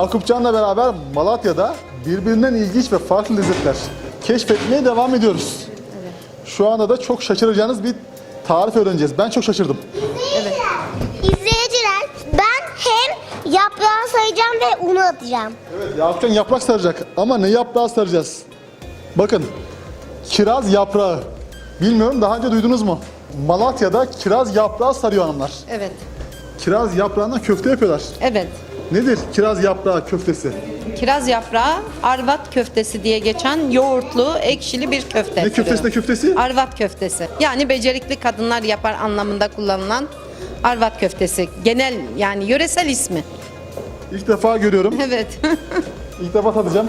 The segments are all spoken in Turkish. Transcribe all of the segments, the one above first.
Yakupcan'la beraber Malatya'da birbirinden ilginç ve farklı lezzetler keşfetmeye devam ediyoruz. Şu anda da çok şaşıracağınız bir tarif öğreneceğiz. Ben çok şaşırdım. İzleyiciler ben hem yaprağı sayacağım ve unu atacağım. Evet, Yakupcan yaprak saracak ama ne yaprağı saracağız? Bakın, kiraz yaprağı. Bilmiyorum daha önce duydunuz mu? Malatya'da kiraz yaprağı sarıyor hanımlar. Evet. Kiraz yaprağından köfte yapıyorlar. Evet. Nedir kiraz yaprağı köftesi? Kiraz yaprağı arvat köftesi diye geçen yoğurtlu, ekşili bir köfte. Ne köftesi ne köftesi? Arvat köftesi. Yani becerikli kadınlar yapar anlamında kullanılan arvat köftesi. Genel yani yöresel ismi. İlk defa görüyorum. Evet. İlk defa tadacağım.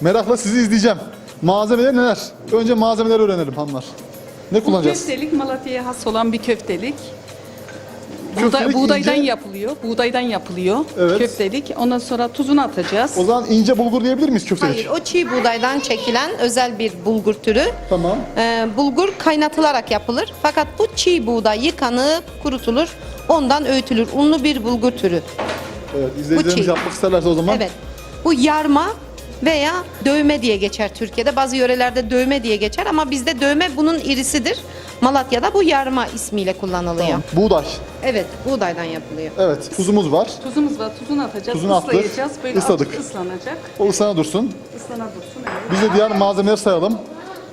Merakla sizi izleyeceğim. Malzemeler neler? Önce malzemeleri öğrenelim hanımlar. Ne Bu kullanacağız? köftelik Malatya'ya has olan bir köftelik. Köftelik Buğday, buğdaydan ince- yapılıyor. Buğdaydan yapılıyor. Evet. Köftelik. Ondan sonra tuzunu atacağız. O zaman ince bulgur diyebilir miyiz köftelik? Hayır o çiğ buğdaydan çekilen özel bir bulgur türü. Tamam. Ee, bulgur kaynatılarak yapılır. Fakat bu çiğ buğday yıkanıp kurutulur. Ondan öğütülür. Unlu bir bulgur türü. Evet, izleyicilerimiz çiğ. yapmak isterlerse o zaman. Evet. Bu yarma veya dövme diye geçer Türkiye'de. Bazı yörelerde dövme diye geçer ama bizde dövme bunun irisidir. Malatya'da bu yarma ismiyle kullanılıyor. Tamam. Buğday. Evet, buğdaydan yapılıyor. Evet, tuzumuz var. Tuzumuz var. Tuzunu atacağız. Tuzunu attık, ıslayacağız. Böyle azıcık ıslanacak. O ısana dursun. Islana dursun. Evet. Biz de diğer malzemeleri sayalım.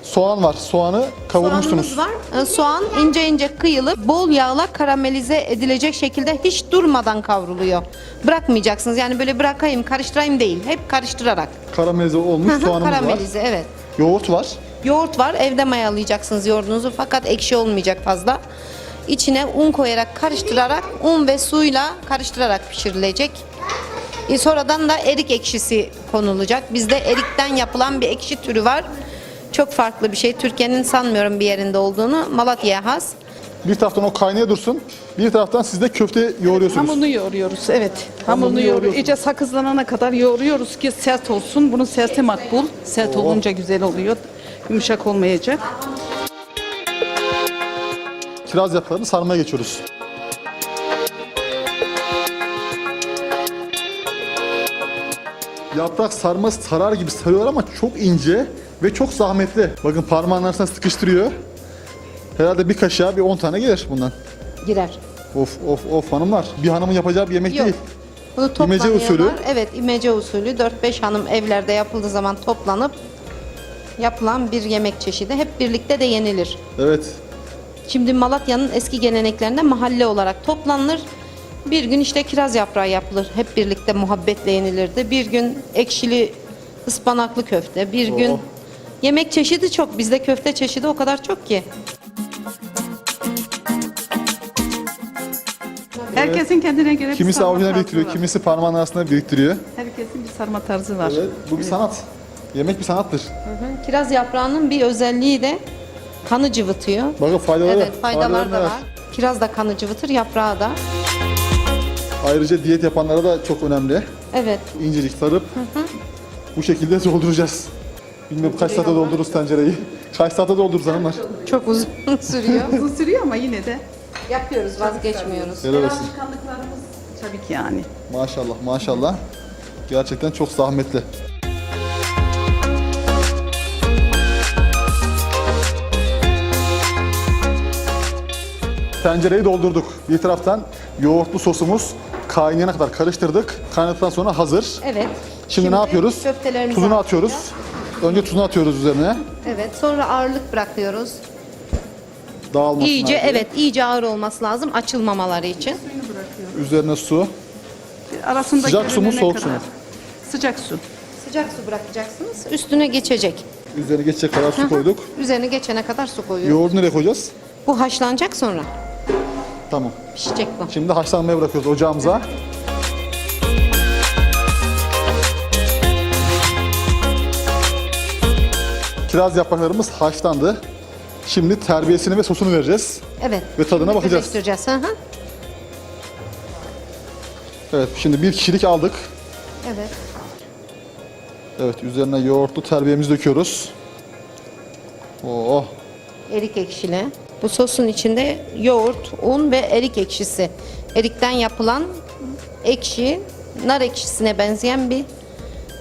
Soğan var. Soğanı kavurmuşsunuz. Soğanımız var. Ee, Soğan ince ince kıyılıp bol yağla karamelize edilecek şekilde hiç durmadan kavruluyor. Bırakmayacaksınız. Yani böyle bırakayım, karıştırayım değil. Hep karıştırarak. Karamelize olmuş soğanımız var. Karamelize, evet. Yoğurt var. Yoğurt var. Evde mayalayacaksınız yoğurdunuzu fakat ekşi olmayacak fazla. İçine un koyarak karıştırarak un ve suyla karıştırarak pişirilecek. E, sonradan da erik ekşisi konulacak. Bizde erikten yapılan bir ekşi türü var. Çok farklı bir şey. Türkiye'nin sanmıyorum bir yerinde olduğunu. Malatya'ya has. Bir taraftan o kaynaya dursun. Bir taraftan siz de köfte yoğuruyorsunuz. Hamurunu yoğuruyoruz. Evet. Hamurunu Hamurunu yoğuruyoruz. yoğuruyorsunuz. İyice sakızlanana kadar yoğuruyoruz ki sert olsun. Bunun serti makbul. Sert Oo. olunca güzel oluyor. Yumuşak olmayacak. Kiraz yaprağını sarmaya geçiyoruz. Yaprak sarma sarar gibi sarıyor ama çok ince ve çok zahmetli. Bakın parmağın arasına sıkıştırıyor. Herhalde bir kaşığa bir 10 tane gelir bundan. Girer. Of of of hanımlar. Bir hanımın yapacağı bir yemek Yok. değil. Bunu İmece toplanıyorlar. usulü. Evet, imece usulü 4-5 hanım evlerde yapıldığı zaman toplanıp yapılan bir yemek çeşidi. Hep birlikte de yenilir. Evet. Şimdi Malatya'nın eski geleneklerinde mahalle olarak toplanılır. Bir gün işte kiraz yaprağı yapılır. Hep birlikte muhabbetle yenilirdi. Bir gün ekşili ıspanaklı köfte. Bir Oh. Yemek çeşidi çok. Bizde köfte çeşidi o kadar çok ki. Herkesin kendine göre bir Kimisi sarma avucuna tarzı biriktiriyor, var. kimisi parmağın arasına biriktiriyor. Herkesin bir sarma tarzı var. Evet, bu bir sanat. Yemek bir sanattır. Hı, Kiraz yaprağının bir özelliği de kanı cıvıtıyor. Bakın faydaları. Evet faydalar da var. Kiraz da kanı cıvıtır, yaprağı da. Ayrıca diyet yapanlara da çok önemli. Evet. İncecik sarıp bu şekilde dolduracağız. Bilmiyorum kaç saate doldururuz tencereyi. Kaç saate doldururuz hanımlar. Çok uzun sürüyor. Uzun sürüyor ama yine de. Yapıyoruz, vazgeçmiyoruz. Helal olsun. Alışkanlıklarımız tabii ki yani. Maşallah maşallah. Gerçekten çok zahmetli. Tencereyi doldurduk. Bir taraftan yoğurtlu sosumuz kaynayana kadar karıştırdık. Kaynadıktan sonra hazır. Evet. Şimdi, ne yapıyoruz? Köftelerimizi Tuzunu atacağız. Önce tuzunu atıyoruz üzerine. Evet. Sonra ağırlık bırakıyoruz. Dağılmasın. İyice evet, iyice ağır olması lazım açılmamaları için. Üzerine su. Arasında Sıcak su mu, görünene soğuk su kadar. mu? Sıcak su. Sıcak su bırakacaksınız. Üstüne geçecek. Üzerine geçecek kadar su koyduk. Üzerine geçene kadar su koyuyoruz. Yoğurdu nereye koyacağız? Bu haşlanacak sonra. Tamam. Pişecek bu. Şimdi haşlanmaya bırakıyoruz ocağımıza. Kiraz yapraklarımız haşlandı. Şimdi terbiyesini ve sosunu vereceğiz. Evet. Ve tadına bakacağız. birleştireceğiz. Hı hı. Evet, şimdi bir kişilik aldık. Evet. Evet, üzerine yoğurtlu terbiyemizi döküyoruz. Oh, Erik ekşili. Bu sosun içinde yoğurt, un ve erik ekşisi. Erikten yapılan ekşi nar ekşisine benzeyen bir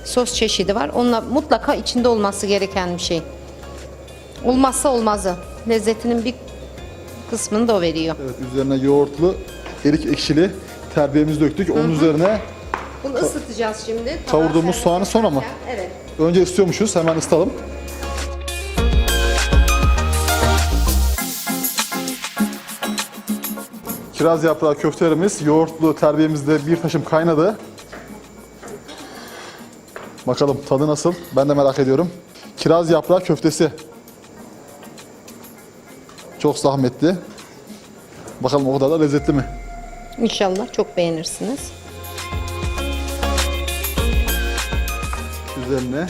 sos çeşidi var. Onunla mutlaka içinde olması gereken bir şey. Olmazsa olmazı. Lezzetinin bir kısmını da o veriyor. Evet üzerine yoğurtlu, erik ekşili terbiyemizi döktük. Onun üzerine Bunu ısıtacağız şimdi. Kavurduğumuz Tabağa servis soğanı sonra mı? ederken- Evet. önce ısıtıyormuşuz. Hemen ısıtalım. Kiraz yaprağı köftelerimiz yoğurtlu terbiyemizde bir taşım kaynadı. Bakalım tadı nasıl? Ben de merak ediyorum. Kiraz yaprağı köftesi. Çok zahmetli. Bakalım o kadar da lezzetli mi? İnşallah çok beğenirsiniz. Üzerine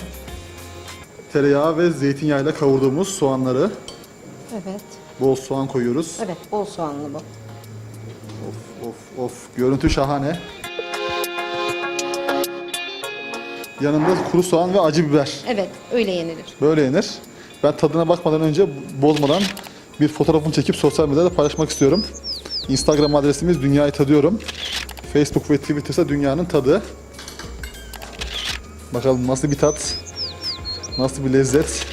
tereyağı ve zeytinyağıyla kavurduğumuz soğanları Evet. bol soğan koyuyoruz. Evet, bol soğanlı bu. Of of of görüntü şahane. Yanında kuru soğan ve acı biber. Evet, öyle yenilir. Böyle yenir. Ben tadına bakmadan önce bozmadan bir fotoğrafını çekip sosyal medyada paylaşmak istiyorum. Instagram adresimiz Dünyayı Tadıyorum. Facebook ve Twitter'sa Dünyanın Tadı. Bakalım nasıl bir tat, nasıl bir lezzet.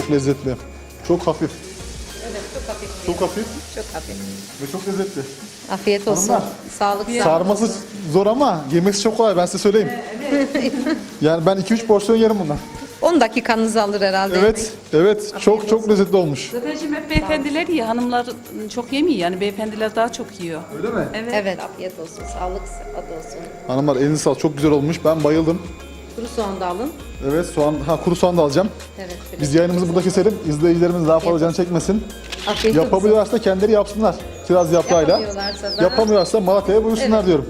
Çok lezzetli, çok hafif. Evet, çok hafif. Çok hafif Çok hafif. ve çok lezzetli. Afiyet olsun. Hanımlar, Sağlık, sağlık. Sarması zor ama yemesi çok kolay ben size söyleyeyim. yani ben 2-3 porsiyon yerim bundan. 10 dakikanızı alır herhalde. Evet, evet çok çok lezzetli olmuş. Zaten şimdi hep beyefendiler yiyor. Hanımlar çok yemiyor yani. Beyefendiler daha çok yiyor. Öyle mi? Evet. Evet, afiyet olsun. Sağlık, sıhhat olsun. Hanımlar elinize sağlık çok güzel olmuş. Ben bayıldım. Kuru soğan da alın. Evet soğan, ha kuru soğan da alacağım. Evet. Biz yayınımızı burada keselim. İzleyicilerimiz daha fazla can çekmesin. Afiyet olsun. Yapabiliyorlarsa kendileri yapsınlar. Kiraz yaprağıyla. Yapamıyorlarsa da- Yapamıyorlarsa Malatya'ya buyursunlar Evet. diyorum.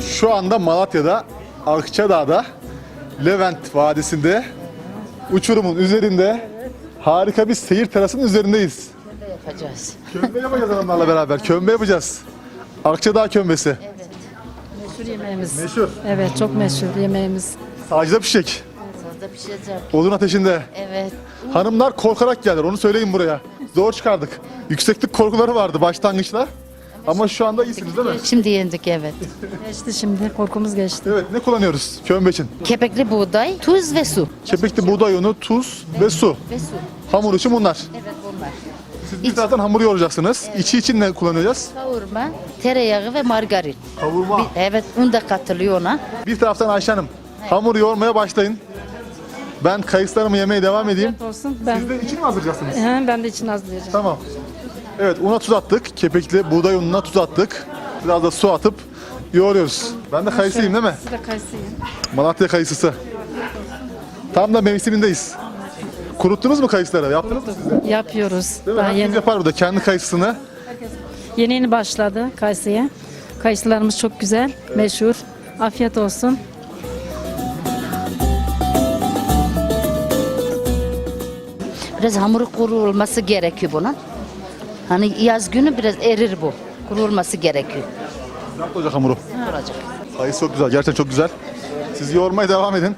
Şu anda Malatya'da, Akçadağ'da, Levent Vadisi'nde, uçurumun üzerinde harika bir seyir terasının üzerindeyiz. yapacağız. Kömbe yapacağız hanımlarla beraber. Kömbe yapacağız. Akçadağ kömbesi. Meşhur yemeğimiz. Meşhur. Evet çok meşhur yemeğimiz. Sacda pişecek. Sazda pişecek. Odun ateşinde. Evet. Hanımlar korkarak geldiler. Onu söyleyin buraya. Zor çıkardık. Yükseklik korkuları vardı başlangıçta. Ama şu anda iyisiniz değil mi? Şimdi yendik evet. Geçti şimdi korkumuz geçti. Evet ne kullanıyoruz kömbe için? Kepekli buğday, tuz ve su. Kepekli buğday unu, tuz ve su. Ve su. Hamur için bunlar. Evet bunlar. Siz bir taraftan hamur yoğuracaksınız. İçi için ne kullanacağız? Kavurma, tereyağı ve margarin. Kavurma. Bir- evet un da katılıyor ona. Bir taraftan Ayşe Hanım. Hamur yoğurmaya başlayın. Ben kayısılarımı yemeye devam edeyim. olsun. Ben Siz de içini mi hazırlayacaksınız? He, ben de için hazırlayacağım. Tamam. Evet una tuz attık. Kepekli buğday ununa tuz attık. Biraz da su atıp yoğuruyoruz. Ben de kayısıyım değil mi? Siz de kayısıyım. Malatya kayısısı. Tam da mevsimindeyiz. Kuruttunuz mu kayısıları? Yaptınız mı siz de? Yapıyoruz. Değil mi? Daha Herkes yeni, yapar burada kendi kayısısını. yeni yeni başladı kayısıya. Kayısılarımız çok güzel, meşhur. Afiyet olsun. Biraz hamuru kuru olması gerekiyor bunun. Hani yaz günü biraz erir bu. Kuru olması gerekiyor. Ne olacak hamuru? Olacak. Kayısı çok güzel. Gerçekten çok güzel. Siz yoğurmaya devam edin.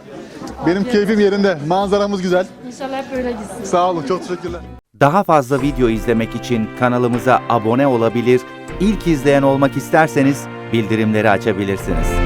Benim keyfim yerinde. Manzaramız güzel. İnşallah hep böyle gitsin. Sağ olun. Çok teşekkürler. Daha fazla video izlemek için kanalımıza abone olabilir, ilk izleyen olmak isterseniz bildirimleri açabilirsiniz.